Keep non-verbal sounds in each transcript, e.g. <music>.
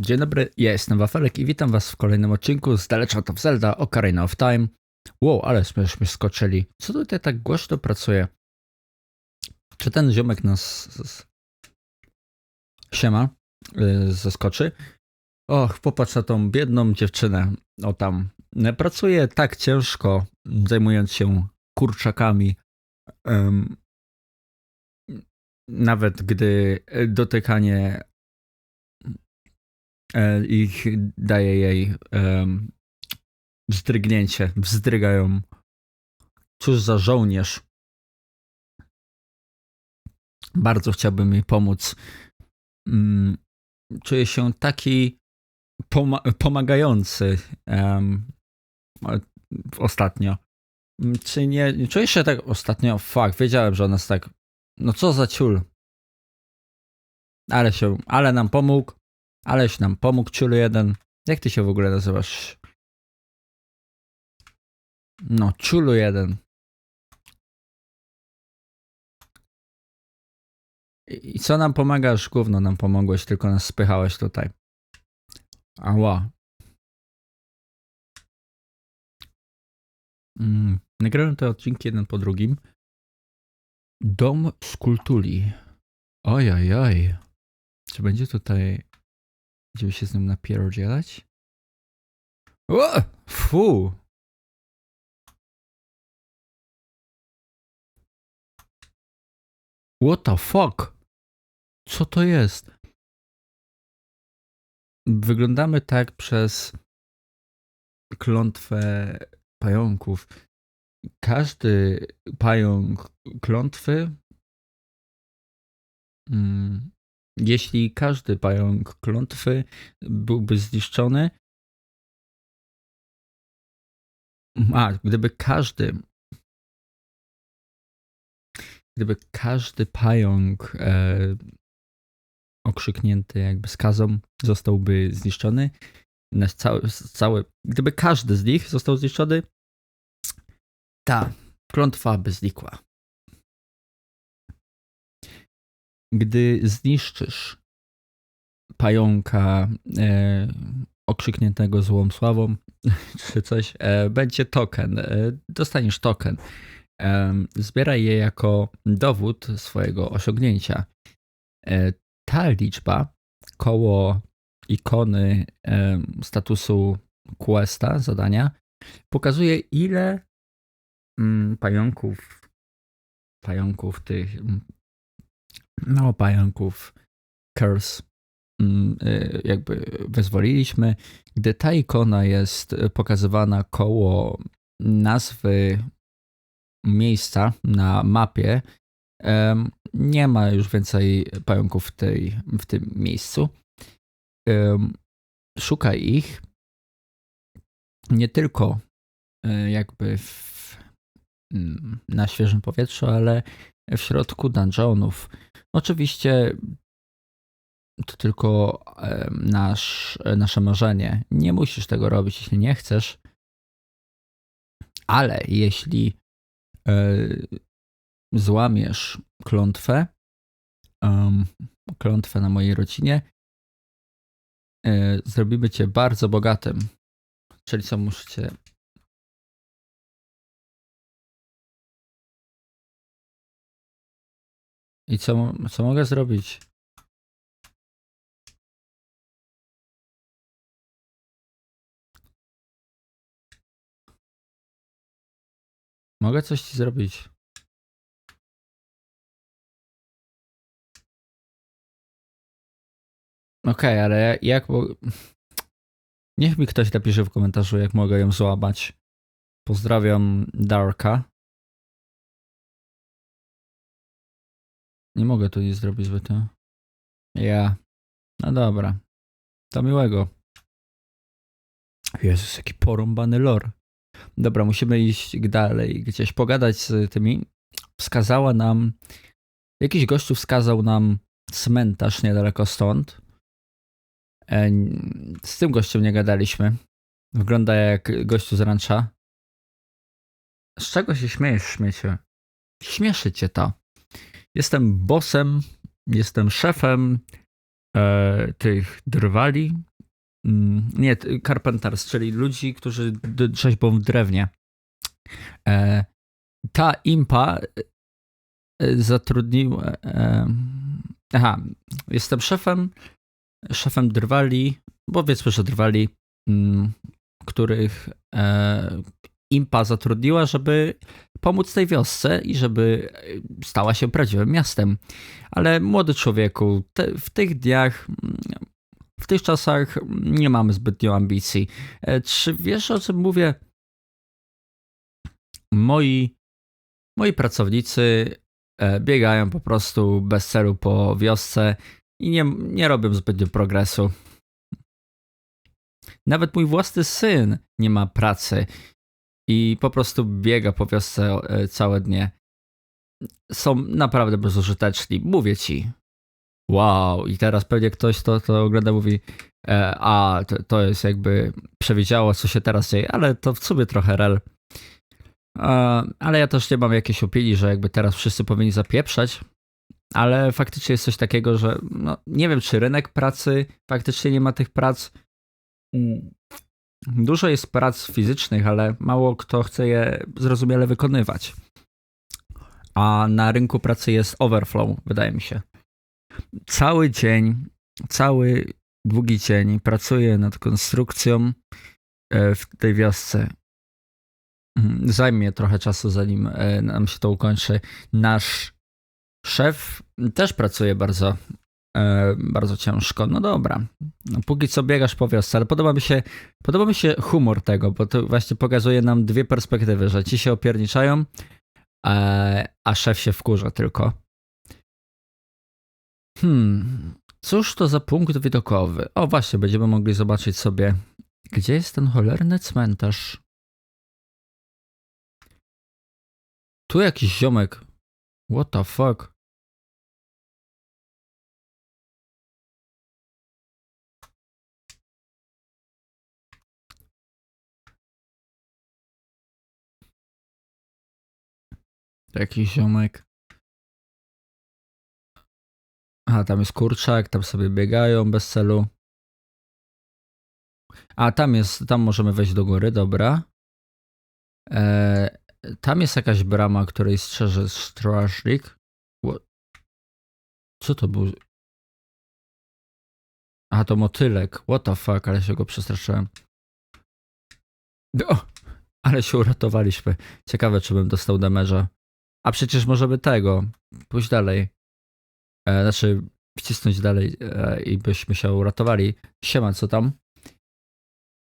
Dzień dobry, ja jestem Wafelek i witam was w kolejnym odcinku z The Legend of Zelda Ocarina of Time. Wow, ale myśmy skoczyli. Co tutaj tak głośno pracuje? Czy ten ziomek nas... Siema, yy, zaskoczy? Och, popatrz na tą biedną dziewczynę. O tam. Pracuje tak ciężko, zajmując się kurczakami. Nawet gdy dotykanie e, ich daje jej em, wzdrygnięcie, wzdrygają. Cóż za żołnierz. Bardzo chciałbym jej pomóc. Mm, Czuję się taki poma- pomagający o- ostatnio. Mm, Czy nie, czujesz się tak ostatnio? Fuck, wiedziałem, że ona jest tak. No co za ciul. Ale się, ale nam pomógł. Aleś nam pomógł, ciulu jeden. Jak ty się w ogóle nazywasz? No, ciulu jeden. I co nam pomagasz? Gówno nam pomogłeś, tylko nas spychałeś tutaj. Ała. Mm, nagrałem te odcinki jeden po drugim. Dom Skultuli. Oj, oj, oj. Czy będzie tutaj... Będziemy się z nim napierdzielać? O! Fu! What the fuck? Co to jest? Wyglądamy tak przez klątwę pająków. Każdy pająk klątwy. Mm, jeśli każdy pająk klątwy byłby zniszczony. A, gdyby każdy. Gdyby każdy pająk e, okrzyknięty jakby skazą zostałby zniszczony, nasz cały, cały, gdyby każdy z nich został zniszczony, ta klątwa by znikła. Gdy zniszczysz pająka e, okrzykniętego złą sławą, <laughs> czy coś, e, będzie token. E, dostaniesz token. E, zbieraj je jako dowód swojego osiągnięcia. E, ta liczba koło ikony e, statusu questa, zadania, pokazuje ile mm, pająków, pająków tych, no pająków curse mm, y, jakby wyzwoliliśmy. Gdy ta ikona jest pokazywana koło nazwy miejsca na mapie, nie ma już więcej pająków w, tej, w tym miejscu. Szukaj ich nie tylko e, jakby w, mm, na świeżym powietrzu, ale w środku dungeonów. Oczywiście to tylko nasz, nasze marzenie. Nie musisz tego robić, jeśli nie chcesz, ale jeśli e, złamiesz klątwę, klątwę na mojej rodzinie, e, zrobimy cię bardzo bogatym. Czyli co musicie. I co, co mogę zrobić? Mogę coś ci zrobić. Okej, ale ja- jak. Niech mi ktoś napisze w komentarzu, jak mogę ją złamać. Pozdrawiam Darka. Nie mogę tu nic zrobić zbytnio. Ja. No dobra. To miłego. Jezus, jaki porąbany lore. Dobra, musimy iść dalej, gdzieś pogadać z tymi. Wskazała nam. Jakiś gościu wskazał nam cmentarz niedaleko stąd. E, Z tym gościem nie gadaliśmy. Wygląda jak gościu z rancza. Z czego się śmiejesz, śmiecie? Śmieszy cię to. Jestem bossem, jestem szefem e, tych drwali mm, nie, carpenters, czyli ludzi, którzy trzeźbą w drewnie. E, ta impa e, zatrudniła. E, aha, jestem szefem, szefem drwali, powiedzmy, że drwali, mm, których e, impa zatrudniła, żeby pomóc tej wiosce i żeby e, stała się prawdziwym miastem. Ale młody człowieku, te, w tych dniach, w tych czasach nie mamy zbytnio ambicji. E, Czy wiesz o czym mówię? Moi, moi pracownicy e, biegają po prostu bez celu po wiosce i nie, nie robią zbytnio progresu. Nawet mój własny syn nie ma pracy i po prostu biega po wiosce e, całe dnie. Są naprawdę bezużyteczni, mówię ci. Wow, i teraz pewnie ktoś to, to ogląda mówi, e, a to, to jest jakby przewidziało, co się teraz dzieje, ale to w sumie trochę rel. E, ale ja też nie mam jakiejś opinii, że jakby teraz wszyscy powinni zapieprzać, ale faktycznie jest coś takiego, że no, nie wiem, czy rynek pracy faktycznie nie ma tych prac. Mm. Dużo jest prac fizycznych, ale mało kto chce je zrozumiale wykonywać. A na rynku pracy jest overflow, wydaje mi się. Cały dzień, cały długi dzień pracuję nad konstrukcją e, w tej wiosce. Mhm, Zajmie trochę czasu, zanim e, nam się to ukończy. Nasz szef też pracuje bardzo, e, bardzo ciężko. No dobra. No, póki co biegasz po wiosce, ale podoba mi się, podoba mi się humor tego, bo to właśnie pokazuje nam dwie perspektywy, że ci się opierniczają, e, a szef się wkurza tylko. Hmm, cóż to za punkt widokowy? O właśnie, będziemy mogli zobaczyć sobie, gdzie jest ten cholerny cmentarz. Tu jakiś ziomek. What the fuck? Jakiś ziomek. A, tam jest kurczak, tam sobie biegają bez celu. A, tam jest, tam możemy wejść do góry, dobra. E, tam jest jakaś brama, której strzeże strażnik. Co to był? A, to motylek. What the fuck, ale się go przestraszyłem. O, ale się uratowaliśmy. Ciekawe, czy bym dostał damage'a. A przecież możemy tego. Pójść dalej. E, znaczy, wcisnąć dalej e, i byśmy się uratowali. Siema, co tam?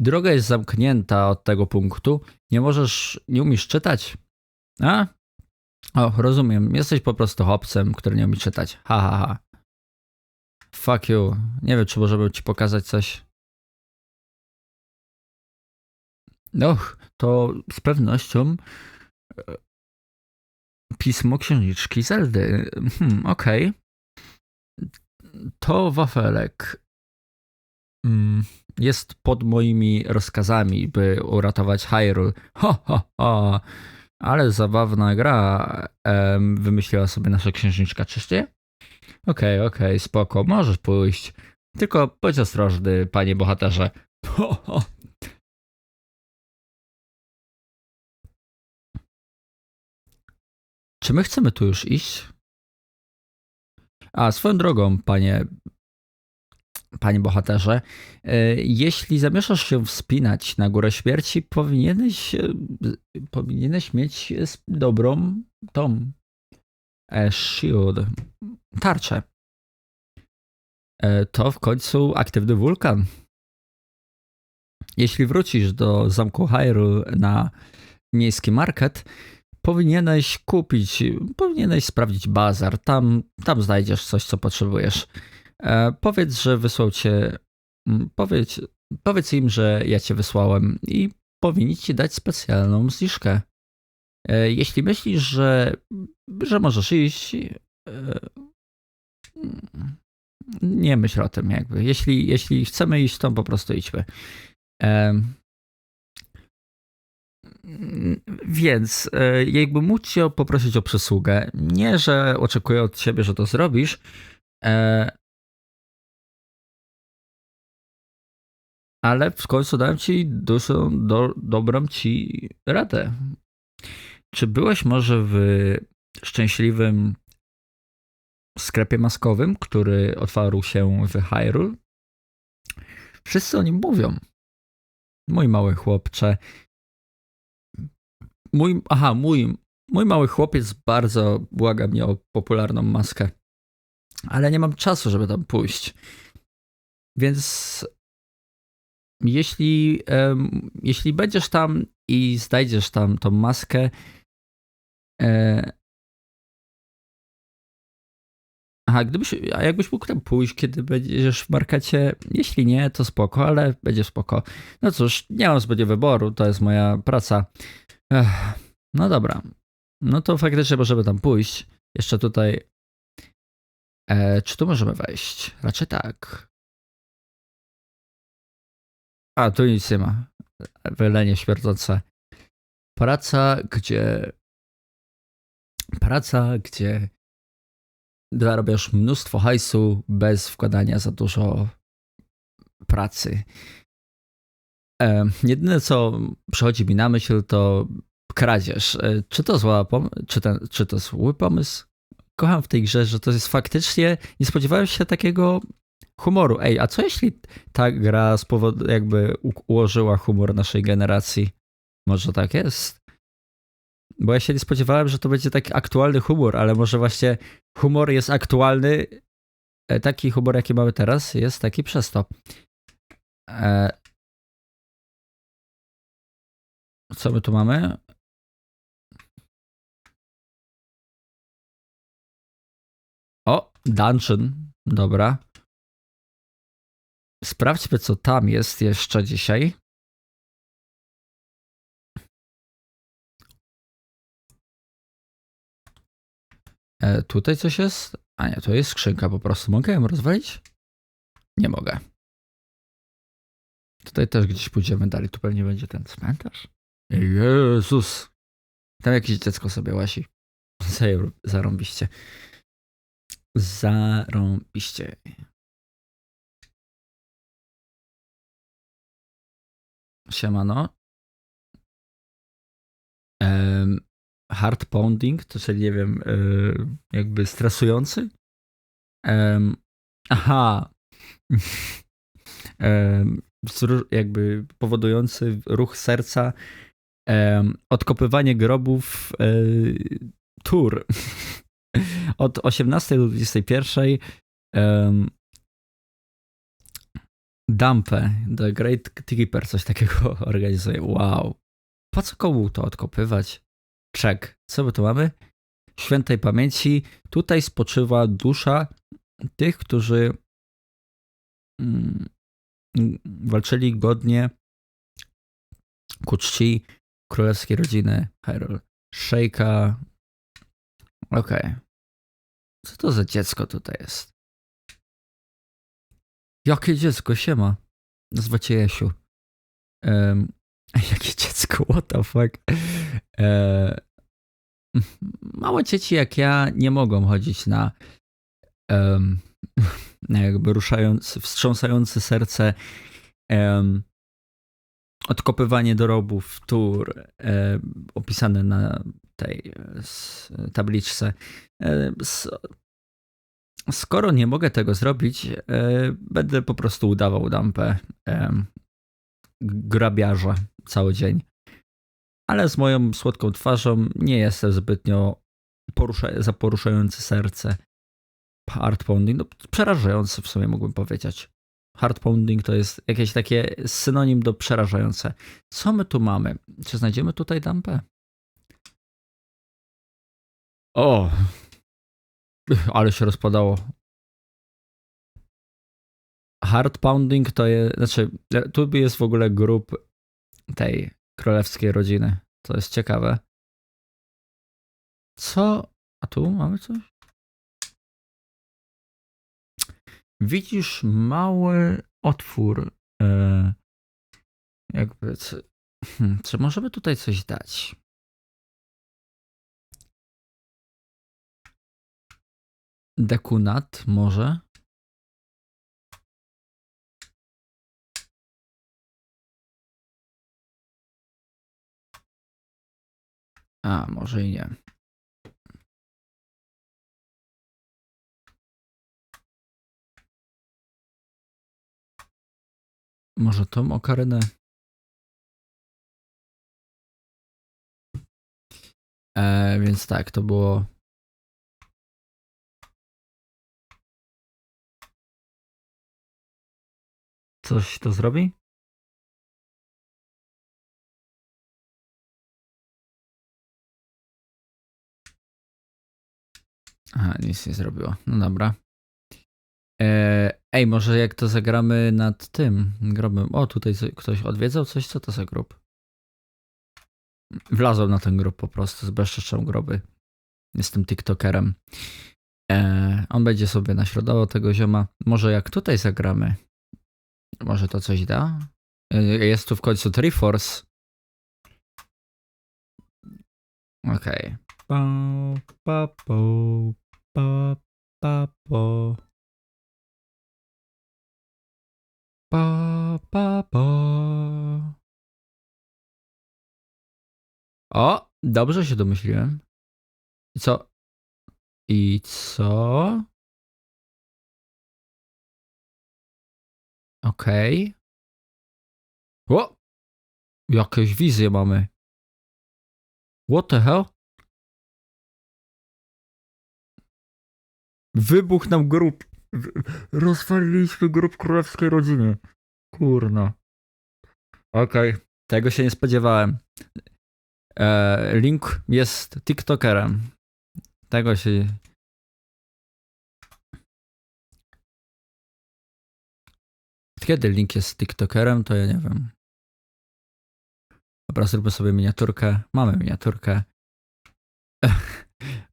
Droga jest zamknięta od tego punktu. Nie możesz, nie umiesz czytać? A? O, rozumiem. Jesteś po prostu chłopcem, który nie umie czytać. Ha, ha, ha. Fuck you. Nie wiem, czy możemy ci pokazać coś. Och, to z pewnością e, pismo księżniczki Zeldy. Hmm, okej. To wafelek mm, jest pod moimi rozkazami, by uratować Hyrule. Ho, ho, ho. Ale zabawna gra wymyśliła sobie nasza księżniczka, czyście? Okej, okej, spoko, możesz pójść. Tylko bądź ostrożny, panie bohaterze. Ho, ho. Czy my chcemy tu już iść? A, swoją drogą, panie, panie bohaterze, e, jeśli zamierzasz się wspinać na górę śmierci, powinieneś, e, powinieneś mieć dobrą tą e, shield, tarczę. To w końcu aktywny wulkan. Jeśli wrócisz do zamku Hyrule na miejski market, powinieneś kupić, powinieneś sprawdzić bazar. Tam, tam znajdziesz coś, co potrzebujesz. E, powiedz, że wysłał cię. Powiedz, powiedz im, że ja cię wysłałem i powinni ci dać specjalną zniżkę. E, jeśli myślisz, że, że możesz iść, e, nie myśl o tym, jakby. Jeśli, jeśli chcemy iść, to po prostu idźmy. Więc e, jakby móc cię poprosić o przysługę, nie, że oczekuję od ciebie, że to zrobisz, e, ale w końcu dałem ci dużą, do, dobrą ci radę. Czy byłeś może w szczęśliwym sklepie maskowym, który otwarł się w Hyrule? Wszyscy o nim mówią. Mój mały chłopcze. Mój, aha, mój, mój mały chłopiec bardzo błaga mnie o popularną maskę. Ale nie mam czasu, żeby tam pójść. Więc jeśli, um, jeśli będziesz tam i znajdziesz tam tą maskę, e... Aha, gdybyś, a jakbyś mógł tam pójść, kiedy będziesz w markecie? Jeśli nie, to spoko, ale będzie spoko. No cóż, nie mam zbytnio wyboru, to jest moja praca. Ech, no dobra. No to faktycznie możemy tam pójść. Jeszcze tutaj. E, czy tu możemy wejść? Raczej tak. A, tu nic nie ma. Wylenie śmierdzące. Praca, gdzie. Praca, gdzie zarabiasz mnóstwo hajsu bez wkładania za dużo pracy. E, jedyne, co przychodzi mi na myśl, to kradzież. E, czy to zła pom- czy, ten, czy to zły pomysł? Kocham w tej grze, że to jest faktycznie. Nie spodziewałem się takiego humoru. Ej, a co jeśli ta gra spowod- jakby ułożyła humor naszej generacji? Może tak jest? Bo ja się nie spodziewałem, że to będzie taki aktualny humor, ale może właśnie humor jest aktualny. E, taki humor, jaki mamy teraz, jest taki przez to. Co my tu mamy? O, dungeon. Dobra. Sprawdźmy, co tam jest jeszcze dzisiaj. E, tutaj coś jest? A nie, to jest skrzynka po prostu. Mogę ją rozwalić? Nie mogę. Tutaj też gdzieś pójdziemy dalej. Tu pewnie będzie ten cmentarz. Jezus! Tam jakieś dziecko sobie łasi. <laughs> Zarąbiście. Zarąbiście. Siemano. Um, hard pounding, to czyli nie wiem, y, jakby stresujący. Um, aha. <laughs> um, jakby powodujący ruch serca. Odkopywanie grobów y, tour. <laughs> Od 18 do 21 um, Dumpe, The Great Keeper, coś takiego <laughs> organizuje. Wow. Po co komu to odkopywać? Czek. Co my tu mamy? Świętej pamięci. Tutaj spoczywa dusza tych, którzy mm, walczyli godnie ku czci królewskiej rodziny Hyrule. Szejka. Okej. Okay. Co to za dziecko tutaj jest? Jakie dziecko? Siema. Nazywa cię Jesiu. Um, <laughs> jakie dziecko? What the fuck? E, <laughs> małe dzieci jak ja nie mogą chodzić na um, <laughs> jakby ruszający, wstrząsające serce um, odkopywanie dorobów, tur e, opisane na tej tabliczce. E, skoro nie mogę tego zrobić, e, będę po prostu udawał dampę e, grabiarza cały dzień. Ale z moją słodką twarzą nie jestem zbytnio porusza za poruszające serce. Hard pounding, no przerażający w sumie mógłbym powiedzieć. Hard pounding to jest jakieś takie synonim do przerażające. Co my tu mamy? Czy znajdziemy tutaj dampę? O! Ale się rozpadało. Hard pounding to jest, znaczy, tu jest w ogóle grup tej królewskiej rodziny. To jest ciekawe. Co? A tu mamy coś? widzisz mały otwór. E, jakby, czy, hmm, czy możemy tutaj coś dać? Dekunat może? A, może i nie. Może tą okarynę? E, więc tak, to było. Coś to zrobi? Aha, nic nie zrobiło. No dobra. E, ej, może jak to zagramy nad tym grobem. O, tutaj ktoś odwiedzał coś? Co to za grób? Wlazłem na ten grób po prostu, zbezczeszczam groby. Jestem TikTokerem. E, on będzie sobie naśladował tego zioma. Może jak tutaj zagramy? Może to coś da? E, Jest tu w końcu Triforce. Okej. Pa, pa, po, pa, pa, po. Pa, pa, po. O, dobrze się domyśliłem. I co? I co? Okej. O! Jakieś wizje mamy. What the hell? Wybuch nam grób. Rozwaliliśmy grób królewskiej rodzinie. Kurno. Okej. Tego się nie spodziewałem. E, Link jest TikTokerem. Tego się. Kiedy Link jest TikTokerem, to ja nie wiem. Dobra, zróbmy sobie miniaturkę. Mamy miniaturkę.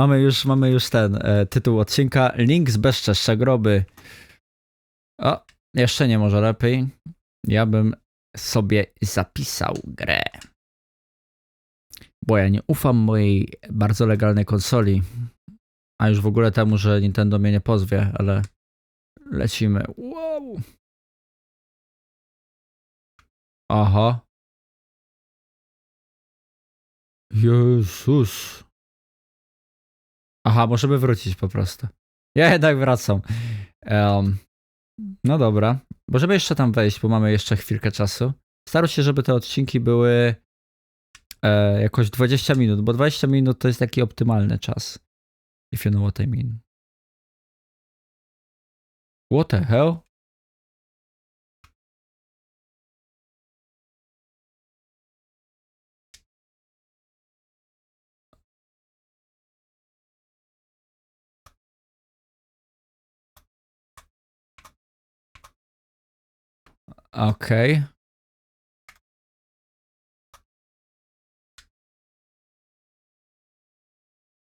Mamy już, mamy już ten e, tytuł odcinka. Link zbezczeszcza groby. O, jeszcze nie może lepiej. Ja bym sobie zapisał grę. Bo ja nie ufam mojej bardzo legalnej konsoli. A już w ogóle temu, że Nintendo mnie nie pozwie, ale lecimy. Wow. Aha. Jezus. Aha, możemy wrócić po prostu. Ja jednak wracam. Em, no dobra. Możemy jeszcze tam wejść, bo mamy jeszcze chwilkę czasu. Staram się, żeby te odcinki były e, jakoś 20 minut, bo 20 minut to jest taki optymalny czas. If you know what I mean. What the hell? Okej.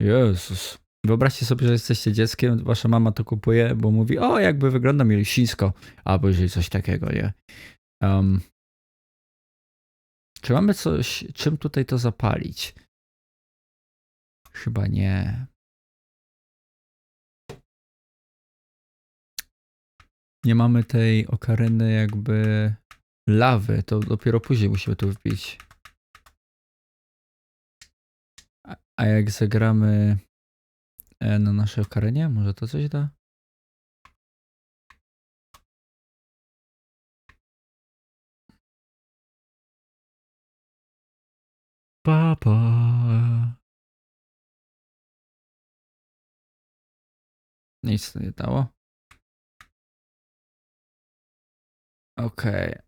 Jezus. Wyobraźcie sobie, że jesteście dzieckiem, wasza mama to kupuje, bo mówi, o, jakby wygląda mięsińsko, albo jeżeli coś takiego, nie? Um, czy mamy coś, czym tutaj to zapalić? Chyba nie. Nie mamy tej okaryny jakby lawy, to dopiero później musimy tu wbić. A, jak zagramy e, na naszej okarynie, może to coś da? Papa. Nic to nie dało. Okej.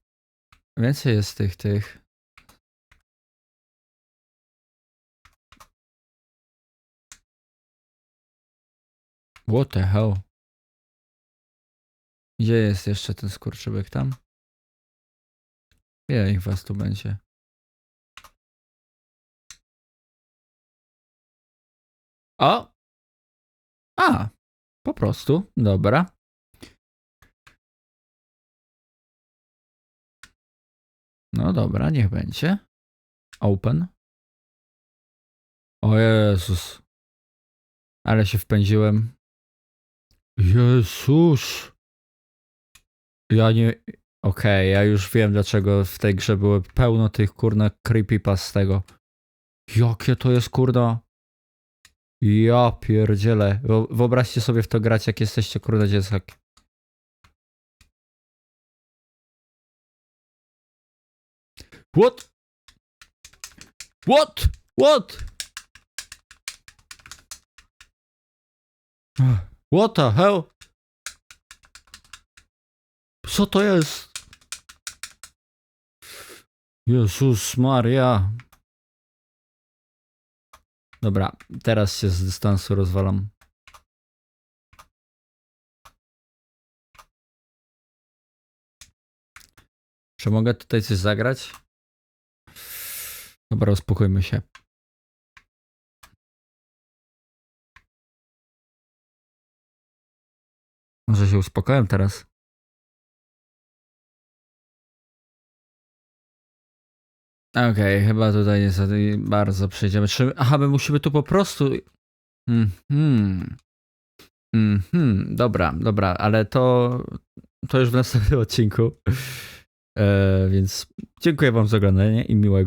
Więcej jest tych, tych. What the hell? Gdzie jest jeszcze ten skurczybyk tam? Ile ich was tu będzie? O! A! Po prostu. Dobra. No dobra, niech będzie. Open. O Jezus. Ale się wpędziłem. Jezus. Ja nie... Okej, ja już wiem dlaczego w tej grze było pełno tych kurna creepypast tego. Jakie to jest kurda? Ja pierdzielę. Wyo- Wyobraźcie sobie w to grać, jak jesteście kurda dziecka. What? What? What? What the hell? Co to jest? Jezus Maria. Dobra, teraz się z dystansu rozwalam. Czy mogę tutaj coś zagrać? Dobra, uspokójmy się. Może się uspokoję teraz? Okej, chyba tutaj za bardzo przejdziemy. Czy, aha, my musimy tu po prostu... Mhm. Mhm, dobra, dobra, ale to, to już w następnym odcinku. E, więc dziękuję wam za oglądanie i miłego.